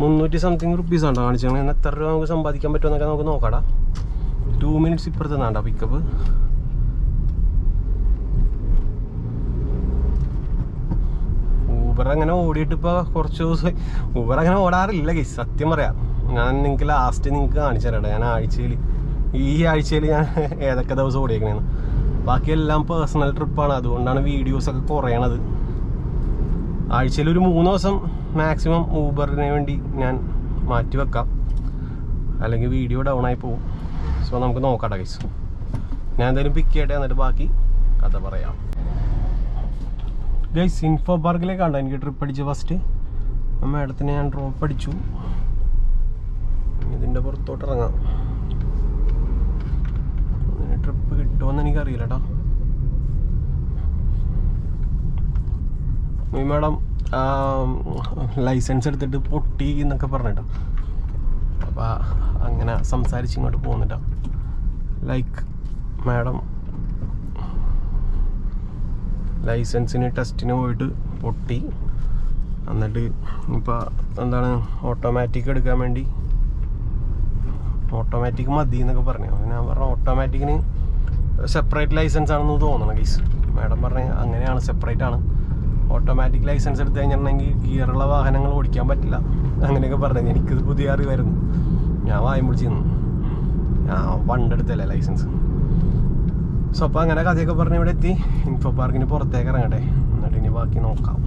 മുന്നൂറ്റി something rupees ഉണ്ടോ കാണിച്ചു എത്ര രൂപ നമുക്ക് സമ്പാദിക്കാൻ പറ്റുമെന്നൊക്കെ നമുക്ക് നോക്കാടാ. ടു മിനിറ്റ്സ് ഇപ്പുറത്ത് നിന്നാണ്ടാ പിക്കപ്പ് ഊബർ അങ്ങനെ ഓടിയിട്ട് ഇപ്പോൾ കുറച്ച് ദിവസം ഊബർ അങ്ങനെ ഓടാറില്ല ഗൈസ് സത്യം പറയാം. ഞാൻ നിങ്ങൾക്ക് ലാസ്റ്റ് നിങ്ങൾക്ക് കാണിച്ചു തരാം ഞാൻ ആഴ്ചയിൽ ഈ ആഴ്ചയിൽ ഞാൻ ഏതൊക്കെ ദിവസം ഓടിയേക്കണേന്ന്. ബാക്കിയെല്ലാം പേഴ്സണൽ ട്രിപ്പാണ് അതുകൊണ്ടാണ് വീഡിയോസൊക്കെ കുറയണത്. ആഴ്ചയിൽ ഒരു മൂന്ന് ദിവസം മാക്സിമം ഊബറിന് വേണ്ടി ഞാൻ മാറ്റി വെക്കാം. അല്ലെങ്കിൽ വീഡിയോ ഡൗൺ ആയി പോകും സോ നമുക്ക് നോക്കാം ഗൈസ് ഞാൻ എന്തായാലും പിക്ക് ചെയ്യട്ടെ എന്നിട്ട് ബാക്കി കഥ പറയാം. ഗൈസ് ഇൻഫോ പാർക്കിലേക്കാണ്ടോ എനിക്ക് ട്രിപ്പ് അടിച്ച് ഫസ്റ്റ് മേഡത്തിന് ഞാൻ ഡ്രോപ്പ് അടിച്ചു. ഇതിന്റെ പുറത്തോട്ട് ഇറങ്ങാം. ട്രിപ്പ് കിട്ടുമെന്ന് എനിക്കറിയില്ല കേട്ടോ മാഡം ലൈസൻസ് എടുത്തിട്ട് പൊട്ടി എന്നൊക്കെ പറഞ്ഞിട്ടോ. അപ്പോൾ അങ്ങനെ സംസാരിച്ച് ഇങ്ങോട്ട് പോകുന്നിട്ടോ ലൈക്ക് മാഡം ലൈസൻസിന് ടെസ്റ്റിന് പോയിട്ട് പൊട്ടി. എന്നിട്ട് ഇപ്പോൾ എന്താണ് ഓട്ടോമാറ്റിക് എടുക്കാൻ വേണ്ടി ഓട്ടോമാറ്റിക് മതി എന്നൊക്കെ പറഞ്ഞു. ഞാൻ പറഞ്ഞു ഓട്ടോമാറ്റിക്കിന് സെപ്പറേറ്റ് ലൈസൻസ് ആണെന്ന് തോന്നണം ഗൈസ് മാഡം പറഞ്ഞ അങ്ങനെയാണ് സെപ്പറേറ്റ് ആണ്. ഓട്ടോമാറ്റിക് ലൈസൻസ് എടുത്തു കഴിഞ്ഞിട്ടുണ്ടെങ്കിൽ ഗിയറുള്ള വാഹനങ്ങൾ ഓടിക്കാൻ പറ്റില്ല. അങ്ങനെയൊക്കെ പറഞ്ഞു എനിക്കിത് പുതിയ അറിവായിരുന്നു. ഞാൻ വായം പിടിച്ച് നിന്നു. ഞാൻ പണ്ടെടുത്തല്ലേ ലൈസൻസ് സോ അപ്പോൾ അങ്ങനെ കഥയൊക്കെ പറഞ്ഞ് ഇവിടെ എത്തി. ഇൻഫോ പാർക്കിന് പുറത്തേക്ക് ഇറങ്ങട്ടെ. എന്നിട്ട് ഇനി ബാക്കി നോക്കാം.